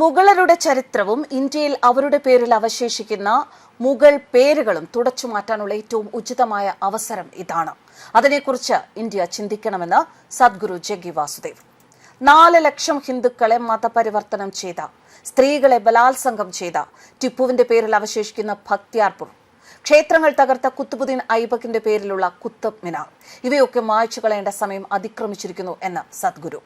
മുഗളരുടെ ചരിത്രവും ഇന്ത്യയിൽ അവരുടെ പേരിൽ അവശേഷിക്കുന്ന മുഗൾ പേരുകളും തുടച്ചു മാറ്റാനുള്ള ഏറ്റവും ഉചിതമായ അവസരം ഇതാണ്. അതിനെക്കുറിച്ച് ഇന്ത്യ ചിന്തിക്കണമെന്ന് സദ്ഗുരു ജഗ്ഗി വാസുദേവ്. നാല് ലക്ഷം ഹിന്ദുക്കളെ മതപരിവർത്തനം ചെയ്ത സ്ത്രീകളെ ബലാത്സംഗം ചെയ്ത ടിപ്പുവിന്റെ പേരിൽ അവശേഷിക്കുന്ന ഭക്തിയാർപൂർ ക്ഷേത്രങ്ങൾ തകർത്ത കുത്തുബുദ്ദീൻ ഐബക്കിന്റെ പേരിലുള്ള കുത്തബ് മിനാർ ഇവയൊക്കെ മായ്ച്ചു കളയേണ്ട സമയം അതിക്രമിച്ചിരിക്കുന്നു എന്ന് സദ്ഗുരു.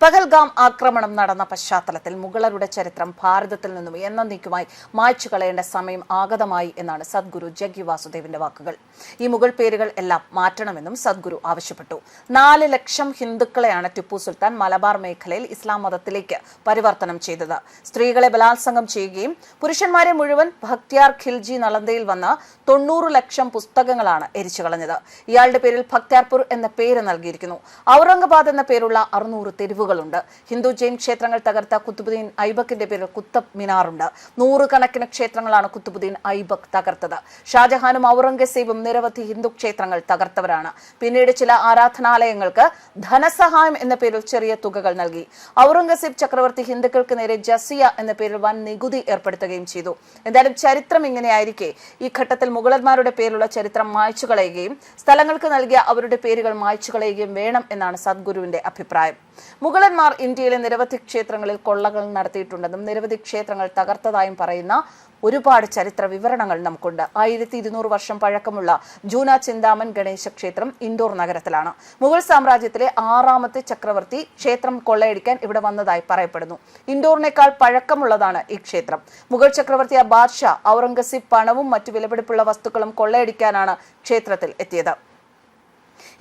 പഹൽഗാം ആക്രമണം നടന്ന പശ്ചാത്തലത്തിൽ മുഗളരുടെ ചരിത്രം ഭാരതത്തിൽ നിന്നും എന്നേക്കുമായി മായ്ച്ചു കളയേണ്ട സമയം ആഗതമായി എന്നാണ് സദ്ഗുരു ജഗ്ഗി വാസുദേവിന്റെ വാക്കുകൾ. ഈ മുഗൾ പേരുകൾ എല്ലാം മാറ്റണമെന്നും സദ്ഗുരു ആവശ്യപ്പെട്ടു. നാല് ലക്ഷം ഹിന്ദുക്കളെയാണ് ടിപ്പു സുൽത്താൻ മലബാർ മേഖലയിൽ ഇസ്ലാം മതത്തിലേക്ക് പരിവർത്തനം ചെയ്തത്. സ്ത്രീകളെ ബലാത്സംഗം ചെയ്യുകയും പുരുഷന്മാരെ മുഴുവൻ ഭക്തിയാർ ഖിൽജി നളന്തയിൽ വന്ന് തൊണ്ണൂറ് ലക്ഷം പുസ്തകങ്ങളാണ് എരിച്ചു കളഞ്ഞത്. ഇയാളുടെ പേരിൽ ഭക്തിയാർപൂർ എന്ന പേര് നൽകിയിരിക്കുന്നു. ഔറംഗബാദ് എന്ന പേരുള്ള അറുന്നൂറ് തെരുവുകളുണ്ട് ഹിന്ദു ജൈൻ ക്ഷേത്രങ്ങൾ തകർത്ത കുത്തുബുദ്ദീൻ ഐബക്കിന്റെ പേരിൽ കുത്തബ് മിനാറുണ്ട്. നൂറുകണക്കിന് ക്ഷേത്രങ്ങളാണ് കുത്തുബുദ്ദീൻ ഐബക് തകർത്തത്. ഷാജഹാനും ഔറംഗസേബും നിരവധി ഹിന്ദു ക്ഷേത്രങ്ങൾ തകർത്തവരാണ്. പിന്നീട് ചില ആരാധനാലയങ്ങൾക്ക് ധനസഹായം എന്ന പേരിൽ ചെറിയ തുകകൾ നൽകി. ഔറംഗസേബ് ചക്രവർത്തി ഹിന്ദുക്കൾക്ക് നേരെ ജസിയ എന്ന പേരിൽ വൻ നികുതി ഏർപ്പെടുത്തുകയും ചെയ്തു. എന്തായാലും ചരിത്രം ഇങ്ങനെയായിരിക്കെ. ഈ ഘട്ടത്തിൽ മുഗളന്മാരുടെ പേരിലുള്ള ചരിത്രം മായ്ച്ചു കളയുകയും സ്ഥലങ്ങൾക്ക് നൽകിയ അവരുടെ പേരുകൾ മായ്ച്ചു കളയുകയും വേണം എന്നാണ് സദ്ഗുരുവിന്റെ അഭിപ്രായം. മുഗളന്മാർ ഇന്ത്യയിലെ നിരവധി ക്ഷേത്രങ്ങളിൽ കൊള്ളകൾ നടത്തിയിട്ടുണ്ടെന്നും നിരവധി ക്ഷേത്രങ്ങൾ തകർത്തതായും പറയുന്ന ഒരുപാട് ചരിത്ര വിവരണങ്ങൾ നമുക്കുണ്ട്. ആയിരത്തി ഇരുന്നൂറ് വർഷം പഴക്കമുള്ള ജൂന ചിന്താമൻ ഗണേശ ക്ഷേത്രം ഇൻഡോർ നഗരത്തിലാണ്. മുഗൾ സാമ്രാജ്യത്തിലെ ആറാമത്തെ ചക്രവർത്തി ക്ഷേത്രം കൊള്ളയടിക്കാൻ ഇവിടെ വന്നതായി പറയപ്പെടുന്നു. ഇൻഡോറിനേക്കാൾ പഴക്കമുള്ളതാണ് ഈ ക്ഷേത്രം. മുഗൾ ചക്രവർത്തി ബാദ്ഷാ ഔറംഗസീബ് പണവും മറ്റു വിലപിടിപ്പുള്ള വസ്തുക്കളും കൊള്ളയടിക്കാനാണ് ക്ഷേത്രത്തിൽ എത്തിയത്.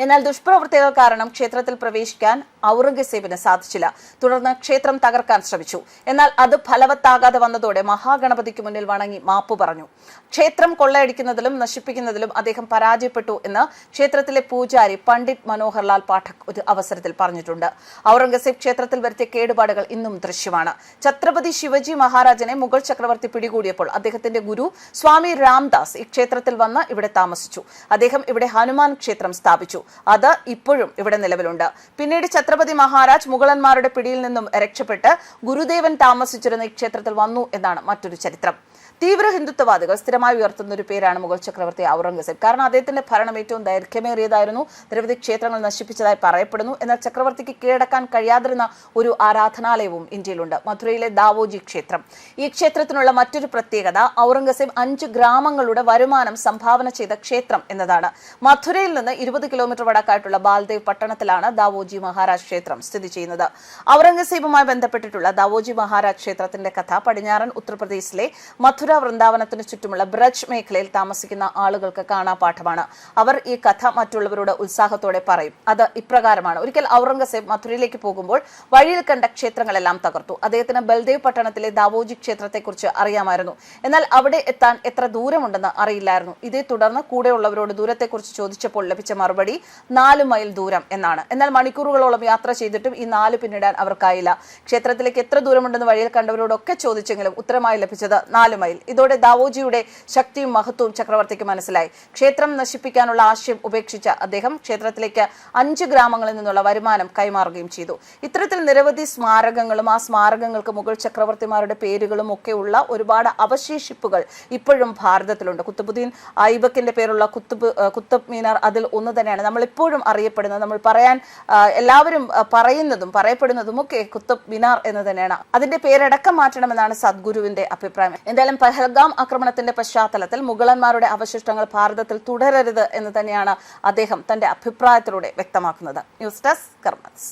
എന്നാൽ ദുഷ്പ്രവൃത്തികൾ കാരണം ക്ഷേത്രത്തിൽ പ്രവേശിക്കാൻ ഔറംഗസേബിന് സാധിച്ചില്ല. തുടർന്ന് ക്ഷേത്രം തകർക്കാൻ ശ്രമിച്ചു. എന്നാൽ അത് ഫലവത്താകാതെ വന്നതോടെ മഹാഗണപതിക്ക് മുന്നിൽ വണങ്ങി മാപ്പു പറഞ്ഞു. ക്ഷേത്രം കൊള്ളയടിക്കുന്നതിലും നശിപ്പിക്കുന്നതിലും അദ്ദേഹം പരാജയപ്പെട്ടു എന്ന് ക്ഷേത്രത്തിലെ പൂജാരി പണ്ഡിറ്റ് മനോഹർലാൽ പാഠക് ഒരു അവസരത്തിൽ പറഞ്ഞിട്ടുണ്ട്. ഔറംഗസേബ് ക്ഷേത്രത്തിൽ വരുത്തിയ കേടുപാടുകൾ ഇന്നും ദൃശ്യമാണ്. ഛത്രപതി ശിവജി മഹാരാജനെ മുഗൾ ചക്രവർത്തി പിടികൂടിയപ്പോൾ അദ്ദേഹത്തിന്റെ ഗുരു സ്വാമി രാംദാസ് ഈ ക്ഷേത്രത്തിൽ വന്ന് ഇവിടെ താമസിച്ചു. അദ്ദേഹം ഇവിടെ ഹനുമാൻ ക്ഷേത്രം സ്ഥാപിച്ചു. അത് ഇപ്പോഴും ഇവിടെ നിലവിലുണ്ട്. പിന്നീട് ഛത്രപതി മഹാരാജ് മുഗളന്മാരുടെ പിടിയിൽ നിന്നും രക്ഷപ്പെട്ട് ഗുരുദേവൻ താമസിച്ചിരുന്ന ഈ ക്ഷേത്രത്തിൽ വന്നു എന്നാണ് മറ്റൊരു ചരിത്രം. തീവ്ര ഹിന്ദുത്വവാദികൾ സ്ഥിരമായി ഉയർത്തുന്ന ഒരു പേരാണ് മുഗൾ ചക്രവർത്തി ഔറംഗസേബ്. കാരണം അദ്ദേഹത്തിന്റെ ഭരണം ഏറ്റവും ദൈർഘ്യമേറിയതായിരുന്നു. നിരവധി ക്ഷേത്രങ്ങൾ നശിപ്പിച്ചതായി പറയപ്പെടുന്നു. എന്നാൽ ചക്രവർത്തിക്ക് കീഴടക്കാൻ കഴിയാതിരുന്ന ഒരു ആരാധനാലയവും ഇന്ത്യയിലുണ്ട്. മധുരയിലെ ദാവോജി ക്ഷേത്രം. ഈ ക്ഷേത്രത്തിനുള്ള മറ്റൊരു പ്രത്യേകത ഔറംഗസേബ് അഞ്ച് ഗ്രാമങ്ങളുടെ വരുമാനം സംഭാവന ചെയ്ത ക്ഷേത്രം എന്നതാണ്. മധുരയിൽ നിന്ന് ഇരുപത് കിലോമീറ്റർ വടക്കായിട്ടുള്ള ബാൽദേവ് പട്ടണത്തിലാണ് ദാവോജി മഹാരാജ് ക്ഷേത്രം സ്ഥിതി ചെയ്യുന്നത്. ഔറംഗസേബുമായി ബന്ധപ്പെട്ടിട്ടുള്ള ദാവോജി മഹാരാജ് ക്ഷേത്രത്തിന്റെ കഥ പടിഞ്ഞാറൻ ഉത്തർപ്രദേശിലെ മധുര വൃന്ദാവനത്തിന് ചുറ്റുമുള്ള ബ്രജ് മേഖലയിൽ താമസിക്കുന്ന ആളുകൾക്ക് കാണാപാഠമാണ്. അവർ ഈ കഥ മറ്റുള്ളവരോട് ഉത്സാഹത്തോടെ പറയും. അത് ഇപ്രകാരമാണ്. ഒരിക്കൽ ഔറംഗസേബ് മധുരയിലേക്ക് പോകുമ്പോൾ വഴിയിൽ കണ്ട ക്ഷേത്രങ്ങളെല്ലാം തകർത്തു. അദ്ദേഹത്തിന് ബൽദേവ് പട്ടണത്തിലെ ദാവോജി ക്ഷേത്രത്തെക്കുറിച്ച് അറിയാമായിരുന്നു. എന്നാൽ അവിടെ എത്താൻ എത്ര ദൂരമുണ്ടെന്ന് അറിയില്ലായിരുന്നു. ഇതേ തുടർന്ന് കൂടെയുള്ളവരോട് ദൂരത്തെക്കുറിച്ച് ചോദിച്ചപ്പോൾ ലഭിച്ച മറുപടി നാല് മൈൽ ദൂരം എന്നാണ്. എന്നാൽ മണിക്കൂറുകളോളം യാത്ര ചെയ്തിട്ടും ഈ നാല് പിന്നിടാൻ അവർക്കായില്ല. ക്ഷേത്രത്തിലേക്ക് എത്ര ദൂരമുണ്ടെന്ന് വഴിയിൽ കണ്ടവരോടൊക്കെ ചോദിച്ചെങ്കിലും ഉത്തരമായി ലഭിച്ചത് നാല് മൈൽ ഇതോടെ ദാവോജിയുടെ ശക്തിയും മഹത്വവും ചക്രവർത്തിക്ക് മനസ്സിലായി. ക്ഷേത്രം നശിപ്പിക്കാനുള്ള ആശയം ഉപേക്ഷിച്ച അദ്ദേഹം ക്ഷേത്രത്തിലേക്ക് അഞ്ച് ഗ്രാമങ്ങളിൽ നിന്നുള്ള വരുമാനം കൈമാറുകയും ചെയ്തു. ഇത്തരത്തിൽ നിരവധി സ്മാരകങ്ങളും ആ സ്മാരകങ്ങൾക്ക് മുഗൾ ചക്രവർത്തിമാരുടെ പേരുകളും ഒക്കെയുള്ള ഒരുപാട് അവശേഷിപ്പുകൾ ഇപ്പോഴും ഭാരതത്തിലുണ്ട്. കുത്തുബുദ്ദീൻ ഐബക്കിന്റെ പേരുള്ള കുത്തുബ് കുത്തബ് മീനാർ അതിൽ ഒന്ന് തന്നെയാണ്. നമ്മൾ ഇപ്പോഴും അറിയപ്പെടുന്നത് നമ്മൾ പറയാൻ എല്ലാവരും പറയുന്നതും പറയപ്പെടുന്നതും ഒക്കെ കുത്തബ് മിനാർ എന്ന് തന്നെയാണ്. അതിന്റെ പേരടക്കം മാറ്റണമെന്നാണ് സദ്ഗുരുവിന്റെ അഭിപ്രായം. എന്തായാലും പഹൽഗാം ആക്രമണത്തിന്റെ പശ്ചാത്തലത്തിൽ മുഗളന്മാരുടെ അവശിഷ്ടങ്ങൾ ഭാരതത്തിൽ തുടരരുത് എന്ന് തന്നെയാണ് അദ്ദേഹം തന്റെ അഭിപ്രായത്തിലൂടെ വ്യക്തമാക്കുന്നത്. News desk കർമ്മസ്